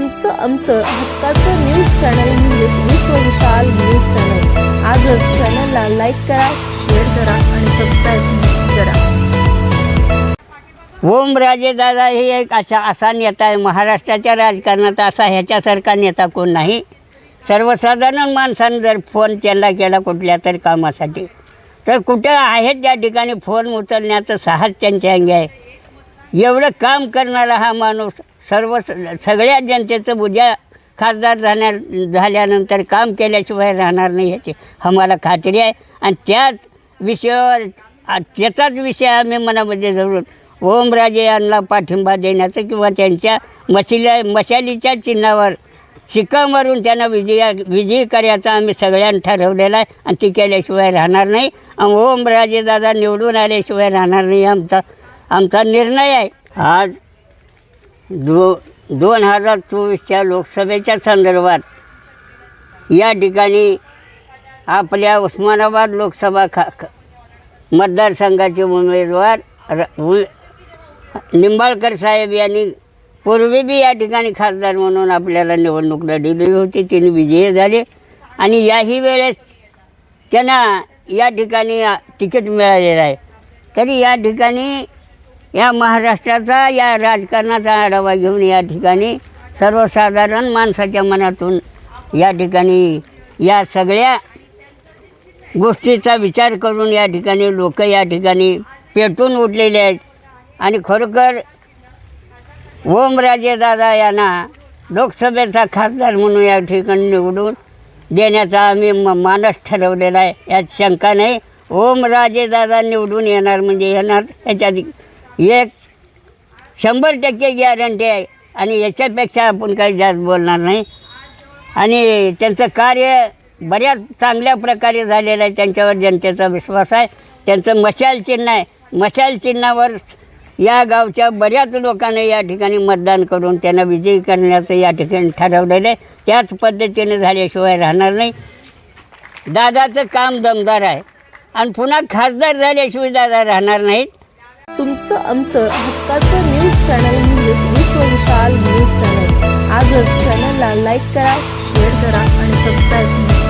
तुमचं आमचं हक्काचं न्यूज चॅनल म्हणजेच विश्वविशाल न्यूज चॅनल आजच चॅनलला लाईक करा शेअर करा आणि सबस्क्राईब करा. ओमराजे दादा हे एक असा असा नेता आहे. महाराष्ट्राच्या राजकारणात असा ह्याच्यासारखा नेता कोण नाही. सर्वसाधारण माणसानं जर फोन त्यांना केला कुठल्या तरी कामासाठी तर कुठं आहेत त्या ठिकाणी फोन उचलण्याचं साहस त्यांच्या अंगी आहे. एवढं काम करणारा हा माणूस सर्व सगळ्या जनतेचं उद्या खासदार झाल्या झाल्यानंतर काम केल्याशिवाय राहणार नाही ह्याची आम्हाला खात्री आहे. आणि त्याच विषयावर त्याचाच विषय आम्ही मनामध्ये धरून ओमराजे यांना पाठिंबा देण्याचं किंवा त्यांच्या मशिल्या मशालीच्या चिन्हावर शिक्का मारून त्यांना विजया विजयी करायचा आम्ही सगळ्यांनी ठरवलेला आहे आणि ती केल्याशिवाय राहणार नाही. आणि ओमराजे दादा निवडून आल्याशिवाय राहणार नाही आमचा आमचा निर्णय आहे. आज दो दोन हजार चोवीसच्या लोकसभेच्या संदर्भात या ठिकाणी आपल्या उस्मानाबाद लोकसभा खा ख- मतदारसंघाचे उमेदवार र निंबाळकर साहेब यांनी पूर्वी बी या ठिकाणी खासदार म्हणून आपल्याला निवडणूक लढवली होती. तिने विजयी झाले. आणि याही वेळेस त्यांना या ठिकाणी तिकीट मिळालेलं आहे. तरी या ठिकाणी या महाराष्ट्राचा या राजकारणाचा आढावा घेऊन या ठिकाणी सर्वसाधारण माणसाच्या मनातून या ठिकाणी या सगळ्या गोष्टीचा विचार करून या ठिकाणी लोक या ठिकाणी पेटून उठलेले आहेत. आणि खरोखर ओमराजेदादा यांना लोकसभेचा खासदार म्हणून या ठिकाणी निवडून देण्याचा आम्ही म मानस ठरवलेला आहे. यात शंका नाही. ओमराजेदादा निवडून येणार म्हणजे येणार याच्यात एक शंभर टक्के गॅरंटी आहे. आणि याच्यापेक्षा आपण काही जास्त बोलणार नाही. आणि त्यांचं कार्य बऱ्याच चांगल्या प्रकारे झालेलं आहे. त्यांच्यावर जनतेचा विश्वास आहे. त्यांचं मशाल चिन्ह आहे. मशाल चिन्हावर या गावच्या बऱ्याच लोकांना या ठिकाणी मतदान करून त्यांना विजयी करण्याचं या ठिकाणी ठरवलेलं आहे. त्याच पद्धतीने झाल्याशिवाय राहणार नाही. दादाचं काम दमदार आहे. आणि पुन्हा खासदार झाल्याशिवाय दादा राहणार नाहीत. तुमचं आमचं हक्काचं न्यूज चॅनल म्हणजेच विश्वविशाल न्यूज चॅनल आजच चॅनलला लाईक करा शेअर करा आणि सबस्क्राईब करा.